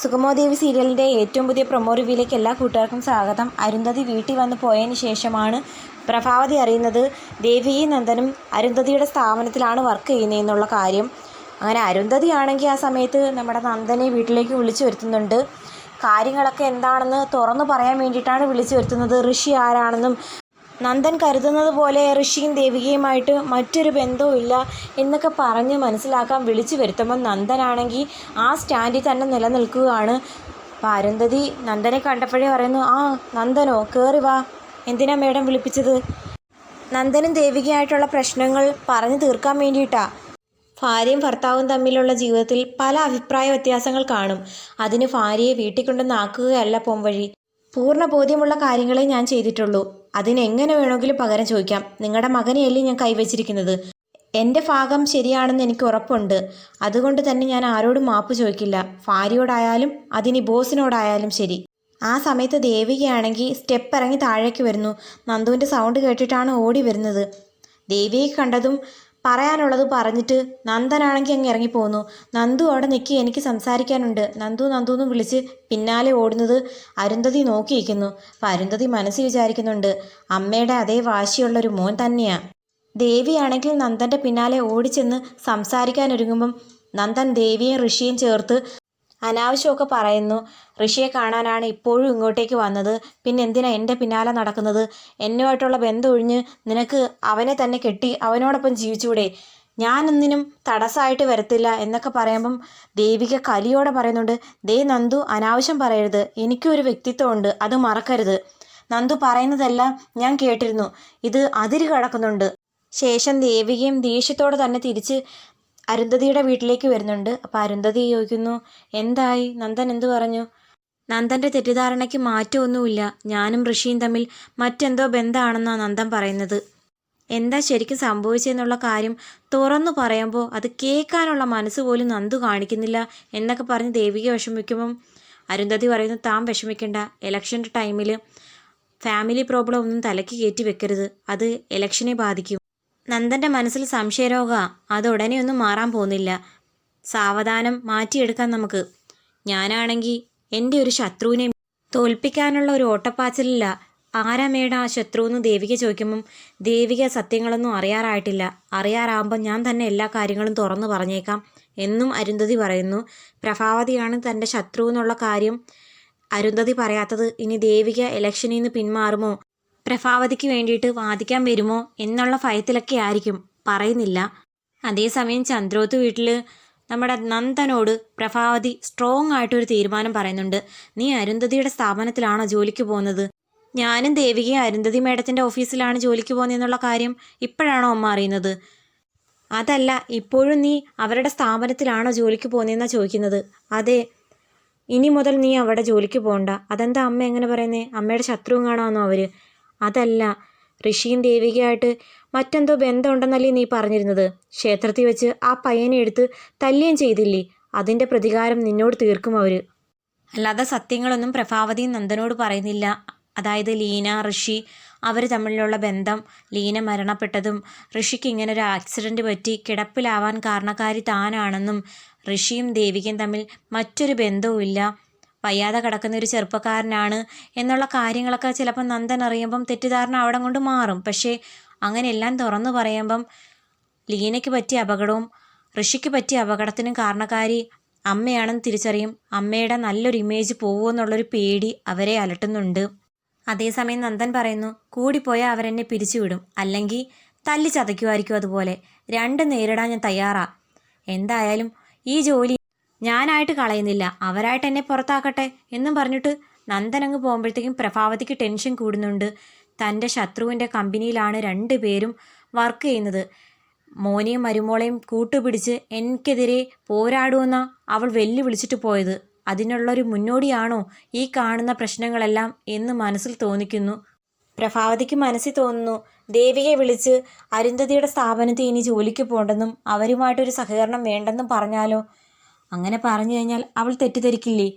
സുഗമോദേവി സീരിയലിന്റെ ഏറ്റവും പുതിയ പ്രൊമോ റിവ്യൂയിലേക്ക് എല്ലാ കൂട്ടുകാർക്കും സ്വാഗതം. അരുന്ധതി വീട്ടിൽ വന്ന് പോയതിന് ശേഷമാണ് പ്രഭാവതി അറിയുന്നത് ദേവിയും നന്ദനും അരുന്ധതിയുടെ സ്ഥാപനത്തിലാണ് വർക്ക് ചെയ്യുന്നതെന്നുള്ള കാര്യം. അങ്ങനെ അരുന്ധതി ആണെങ്കിൽ ആ സമയത്ത് നമ്മുടെ നന്ദനെ വീട്ടിലേക്ക് വിളിച്ചു വരുത്തുന്നുണ്ട്. കാര്യങ്ങളൊക്കെ എന്താണെന്ന് തുറന്നു പറയാൻ വേണ്ടിയിട്ടാണ് വിളിച്ചു വരുത്തുന്നത്. ഋഷി ആരാണെന്നും നന്ദൻ കരുതുന്നത് പോലെ ഋഷിയും ദേവികയുമായിട്ട് മറ്റൊരു ബന്ധവും ഇല്ല എന്നൊക്കെ പറഞ്ഞ് മനസ്സിലാക്കാൻ വിളിച്ചു വരുത്തുമ്പോൾ നന്ദനാണെങ്കിൽ ആ സ്റ്റാൻഡിൽ തന്നെ നിലനിൽക്കുകയാണ്. പാരന്തതി നന്ദനെ കണ്ടപ്പോഴേ പറയുന്നു ആ നന്ദനോ കയറി വാ. എന്തിനാ മേഡം വിളിപ്പിച്ചത്? നന്ദനും ദേവികയായിട്ടുള്ള പ്രശ്നങ്ങൾ പറഞ്ഞു തീർക്കാൻ വേണ്ടിയിട്ടാണ് ഭാര്യയും ഭർത്താവും തമ്മിലുള്ള ജീവിതത്തിൽ പല അഭിപ്രായ വ്യത്യാസങ്ങൾ കാണും. അതിന് ഭാര്യയെ വീട്ടിൽ കൊണ്ടുവന്നാക്കുകയല്ല പോംവഴി. പൂർണ ബോധ്യമുള്ള കാര്യങ്ങളെ ഞാൻ ചെയ്തിട്ടുള്ളൂ. അതിന് എങ്ങനെ വേണമെങ്കിലും പകരം ചോദിക്കാം. നിങ്ങളുടെ മകനെയല്ലേ ഞാൻ കൈവച്ചിരിക്കുന്നത്? എന്റെ ഭാഗം ശരിയാണെന്ന് എനിക്ക് ഉറപ്പുണ്ട്. അതുകൊണ്ട് തന്നെ ഞാൻ ആരോടും മാപ്പ് ചോദിക്കില്ല. ഭാര്യയോടായാലും അതിനി ബോസിനോടായാലും ശരി. ആ സമയത്ത് ദേവികയാണെങ്കിൽ സ്റ്റെപ്പ് ഇറങ്ങി താഴേക്ക് വരുന്നു. നന്ദുവിന്റെ സൗണ്ട് കേട്ടിട്ടാണ് ഓടി വരുന്നത്. ദേവിയെ കണ്ടതും പറയാനുള്ളത് പറഞ്ഞിട്ട് നന്ദനാണെങ്കിൽ അങ്ങ് ഇറങ്ങിപ്പോന്നു. നന്ദു അവിടെ നിൽക്കി എനിക്ക് സംസാരിക്കാനുണ്ട്. നന്ദു നന്ദു എന്ന് വിളിച്ച് പിന്നാലെ ഓടുന്നത് അരുന്ധതി നോക്കിയിരിക്കുന്നു. അപ്പം അരുന്ധതി മനസ്സിൽ വിചാരിക്കുന്നുണ്ട് അമ്മയുടെ അതേ വാശിയുള്ളൊരു മോൻ തന്നെയാണ് ദേവിയാണെങ്കിൽ നന്ദന്റെ പിന്നാലെ ഓടിച്ചെന്ന് സംസാരിക്കാനൊരുങ്ങുമ്പം നന്ദൻ ദേവിയും ഋഷിയും ചേർത്ത് അനാവശ്യമൊക്കെ പറയുന്നു. ഋഷിയെ കാണാനാണ് ഇപ്പോഴും ഇങ്ങോട്ടേക്ക് വന്നത്. പിന്നെ എന്തിനാ എന്റെ പിന്നാലെ നടക്കുന്നത്? എന്നുമായിട്ടുള്ള ബന്ധം ഒഴിഞ്ഞ് നിനക്ക് അവനെ തന്നെ കെട്ടി അവനോടൊപ്പം ജീവിച്ചൂടെ ഞാനൊന്നിനും തടസ്സമായിട്ട് വരത്തില്ല എന്നൊക്കെ പറയുമ്പം ദേവിക കലിയോടെ പറയുന്നുണ്ട് ദേ നന്ദു അനാവശ്യം പറയരുത്. എനിക്കും ഒരു വ്യക്തിത്വമുണ്ട്. അത് മറക്കരുത്. നന്ദു പറയുന്നതെല്ലാം ഞാൻ കേട്ടിരുന്നു. ഇത് അതിര് കടക്കുന്നുണ്ട് ശേഷം ദേവികയും ദേഷ്യത്തോടെ തന്നെ തിരിച്ച് അരുന്ധതിയുടെ വീട്ടിലേക്ക് വരുന്നുണ്ട്. അപ്പോൾ അരുന്ധതി ചോദിക്കുന്നു എന്തായി? നന്ദൻ എന്തു പറഞ്ഞു? നന്ദന്റെ തെറ്റിദ്ധാരണയ്ക്ക് മാറ്റമൊന്നുമില്ല. ഞാനും ഋഷിയും തമ്മിൽ മറ്റെന്തോ ബന്ധമാണെന്നാണ് നന്ദൻ പറയുന്നത്. എന്താ ശരിക്കും സംഭവിച്ചതെന്നുള്ള കാര്യം തുറന്നു പറയുമ്പോൾ അത് കേൾക്കാനുള്ള മനസ്സ് പോലും നന്ദു കാണിക്കുന്നില്ല എന്നൊക്കെ പറഞ്ഞ് ദേവിക വിഷമിക്കുമ്പം അരുന്ധതി പറയുന്നു താൻ വിഷമിക്കേണ്ട. ഇലക്ഷന്റെ ടൈമിൽ ഫാമിലി പ്രോബ്ലം ഒന്നും തലയ്ക്ക് കയറ്റി വെക്കരുത്. അത് ഇലക്ഷനെ ബാധിക്കും. നന്ദന്റെ മനസ്സിൽ സംശയരോഗ. അത് ഉടനെയൊന്നും മാറാൻ പോകുന്നില്ല. സാവധാനം മാറ്റിയെടുക്കാൻ നമുക്ക്. ഞാനാണെങ്കിൽ എന്റെ ഒരു ശത്രുവിനെ തോൽപ്പിക്കാനുള്ള ഒരു ഓട്ടപ്പാച്ചിലില്ല. ആരാ മേട ആ ശത്രു എന്ന് ദേവിക ചോദിക്കുമ്പം ദേവിക സത്യങ്ങളൊന്നും അറിയാറായിട്ടില്ല. അറിയാറാകുമ്പോൾ ഞാൻ തന്നെ എല്ലാ കാര്യങ്ങളും തുറന്നു പറഞ്ഞേക്കാം എന്നും അരുന്ധതി പറയുന്നു. പ്രഭാവതിയാണ് തന്റെ ശത്രു എന്നുള്ള കാര്യം അരുന്ധതി പറയാത്തത്. ഇനി ദേവിക ഇലക്ഷനിൽ നിന്ന് പിന്മാറുമോ? പ്രഭാവതിക്ക് വേണ്ടിയിട്ട് വാദിക്കാൻ വരുമോ എന്നുള്ള ഭയത്തിലൊക്കെ ആയിരിക്കും. പറയുന്നില്ല. അതേസമയം ചന്ദ്രോത്ത് വീട്ടിൽ നമ്മുടെ നന്ദനോട് പ്രഭാവതി സ്ട്രോങ് ആയിട്ടൊരു തീരുമാനം പറയുന്നുണ്ട്. നീ അരുന്ധതിയുടെ സ്ഥാപനത്തിലാണോ ജോലിക്ക് പോകുന്നത്? ഞാനും ദേവികയും അരുന്ധതി മേഡത്തിന്റെ ഓഫീസിലാണ് ജോലിക്ക് പോകുന്നതെന്നുള്ള കാര്യം ഇപ്പോഴാണോ അമ്മ അറിയുന്നത്? അതല്ല ഇപ്പോഴും നീ അവരുടെ സ്ഥാപനത്തിലാണോ ജോലിക്ക് പോകുന്നതെന്നാണ് ചോദിക്കുന്നത്. അതെ ഇനി മുതൽ നീ അവിടെ ജോലിക്ക് പോകണ്ട അതെന്താ അമ്മ എങ്ങനെ പറയുന്നേ? അമ്മയുടെ ശത്രുവും കാണാമെന്നോ അവർ അതല്ല. ഋഷിയും ദേവികയായിട്ട് മറ്റെന്തോ ബന്ധമുണ്ടെന്നല്ലേ നീ പറഞ്ഞിരുന്നത്. ക്ഷേത്രത്തിൽ വെച്ച് ആ പയ്യനെ എടുത്ത് തല്ലുകയും ചെയ്തില്ലേ? അതിന്റെ പ്രതികാരം നിന്നോട് തീർക്കും അവർ അല്ലാതെ സത്യങ്ങളൊന്നും പ്രഭാവതിയും നന്ദനോട് പറയുന്നില്ല. അതായത് ലീന ഋഷി അവർ തമ്മിലുള്ള ബന്ധം ലീന മരണപ്പെട്ടതും ഋഷിക്ക് ഇങ്ങനെ ഒരു ആക്സിഡന്റ് പറ്റി കിടപ്പിലാവാൻ കാരണക്കാരി താനാണെന്നും ഋഷിയും ദേവികയും തമ്മിൽ മറ്റൊരു ബന്ധവുമില്ല. വയ്യാതെ കിടക്കുന്ന ഒരു ചെറുപ്പക്കാരനാണ് എന്നുള്ള കാര്യങ്ങളൊക്കെ ചിലപ്പോൾ നന്ദൻ അറിയുമ്പം തെറ്റിദ്ധാരണ അവിടെ കൊണ്ട് മാറും. പക്ഷേ അങ്ങനെ എല്ലാം തുറന്നു പറയുമ്പം ലീനയ്ക്ക് പറ്റിയ അപകടവും ഋഷിക്ക് പറ്റിയ അപകടത്തിനും കാരണക്കാരി അമ്മയാണെന്ന് തിരിച്ചറിയും. അമ്മയുടെ നല്ലൊരു ഇമേജ് പോകുമെന്നുള്ളൊരു പേടി അവരെ അലട്ടുന്നുണ്ട്. അതേസമയം നന്ദൻ പറയുന്നു കൂടിപ്പോയാൽ അവരെന്നെ പിരിച്ചുവിടും. അല്ലെങ്കിൽ തല്ലി ചതയ്ക്കുമായിരിക്കും അതുപോലെ. രണ്ട് നേരിടാൻ ഞാൻ തയ്യാറാ. എന്തായാലും ഈ ജോലി ഞാനായിട്ട് കളയുന്നില്ല. അവരായിട്ട് എന്നെ പുറത്താക്കട്ടെ എന്നും പറഞ്ഞിട്ട് നന്ദനങ്ങ് പോകുമ്പോഴത്തേക്കും പ്രഭാവതിക്ക് ടെൻഷൻ കൂടുന്നുണ്ട്. തന്റെ ശത്രുവിന്റെ കമ്പനിയിലാണ് രണ്ട് പേരും വർക്ക് ചെയ്യുന്നത്. മോനെയും മരുമോളെയും കൂട്ടുപിടിച്ച് എനിക്കെതിരെ പോരാടുമെന്ന അവൾ വെല്ലുവിളിച്ചിട്ട് പോയത്. അതിനുള്ളൊരു മുന്നോടിയാണോ ഈ കാണുന്ന പ്രശ്നങ്ങളെല്ലാം എന്ന് മനസ്സിൽ തോന്നിക്കുന്നു. പ്രഭാവതിക്ക് മനസ്സിൽ തോന്നുന്നു ദേവിയെ വിളിച്ച് അരുന്ധതിയുടെ സ്ഥാപനത്തിൽ ഇനി ജോലിക്ക് പോകണ്ടെന്നും അവരുമായിട്ടൊരു സഹകരണം വേണ്ടെന്നും പറഞ്ഞാലോ? അങ്ങനെ പറഞ്ഞു കഴിഞ്ഞാൽ അവൾ തെറ്റിദ്ധരിക്കില്ലേ?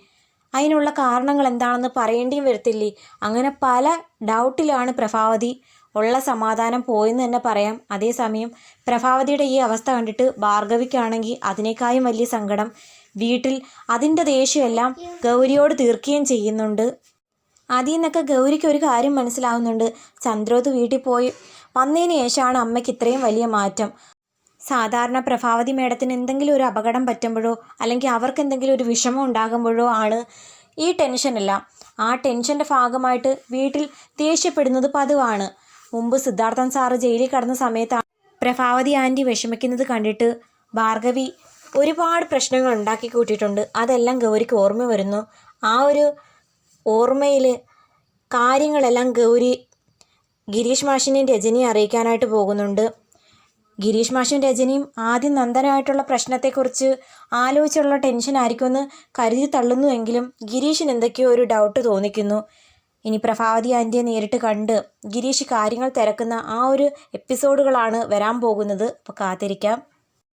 അതിനുള്ള കാരണങ്ങൾ എന്താണെന്ന് പറയേണ്ടിയും വരത്തില്ലേ? അങ്ങനെ പല ഡൗട്ടിലാണ് പ്രഭാവതി. ഉള്ള സമാധാനം പോയെന്ന് തന്നെ പറയാം. അതേസമയം പ്രഭാവതിയുടെ ഈ അവസ്ഥ കണ്ടിട്ട് ഭാർഗവിക്കാണെങ്കിൽ അതിനേക്കാളും വലിയ സങ്കടം. വീട്ടിൽ അതിന്റെ ദേഷ്യമെല്ലാം ഗൗരിയോട് തീർക്കുകയും ചെയ്യുന്നുണ്ട്. അതിൽ നിന്നൊക്കെ ഗൗരിക്ക് ഒരു കാര്യം മനസ്സിലാവുന്നുണ്ട്. ചന്ദ്രോത്ത് വീട്ടിൽ പോയി വന്നതിന് ശേഷമാണ് അമ്മയ്ക്ക് ഇത്രയും വലിയ മാറ്റം. സാധാരണ പ്രഭാവതി മേഡത്തിന് എന്തെങ്കിലും ഒരു അപകടം പറ്റുമ്പോഴോ അല്ലെങ്കിൽ അവർക്ക് എന്തെങ്കിലും ഒരു വിഷമം ഉണ്ടാകുമ്പോഴോ ആണ് ഈ ടെൻഷനെല്ലാം ആ ടെൻഷന്റെ ഭാഗമായിട്ട് വീട്ടിൽ ദേഷ്യപ്പെടുന്നത് പതിവാണ്. മുമ്പ് സിദ്ധാർത്ഥൻ സാറ് ജയിലിൽ കടന്ന സമയത്താണ് പ്രഭാവതി ആന്റി വിഷമിക്കുന്നത് കണ്ടിട്ട് ഭാർഗവി ഒരുപാട് പ്രശ്നങ്ങൾ ഉണ്ടാക്കി കൂട്ടിയിട്ടുണ്ട്. അതെല്ലാം ഗൗരിക്ക് ഓർമ്മ വരുന്നു. ആ ഒരു ഓർമ്മയിൽ കാര്യങ്ങളെല്ലാം ഗൗരി ഗിരീഷ് മാഷിനെയും രജനിയെ അറിയിക്കാനായിട്ട് പോകുന്നുണ്ട്. ഗിരീഷ് മാഷും രജനിയും ആദ്യം നന്ദനായിട്ടുള്ള പ്രശ്നത്തെക്കുറിച്ച് ആലോചിച്ചുള്ള ടെൻഷൻ ആയിരിക്കുമെന്ന് കരുതി തള്ളുന്നുവെങ്കിലും ഗിരീഷിന് എന്തൊക്കെയോ ഒരു ഡൗട്ട് തോന്നിക്കുന്നു. ഇനി പ്രഭാവതി ആന്റിയെ നേരിട്ട് കണ്ട് ഗിരീഷ് കാര്യങ്ങൾ തിരക്കുന്ന ആ ഒരു എപ്പിസോഡുകളാണ് വരാൻ പോകുന്നത്. അപ്പോൾ കാത്തിരിക്കാം.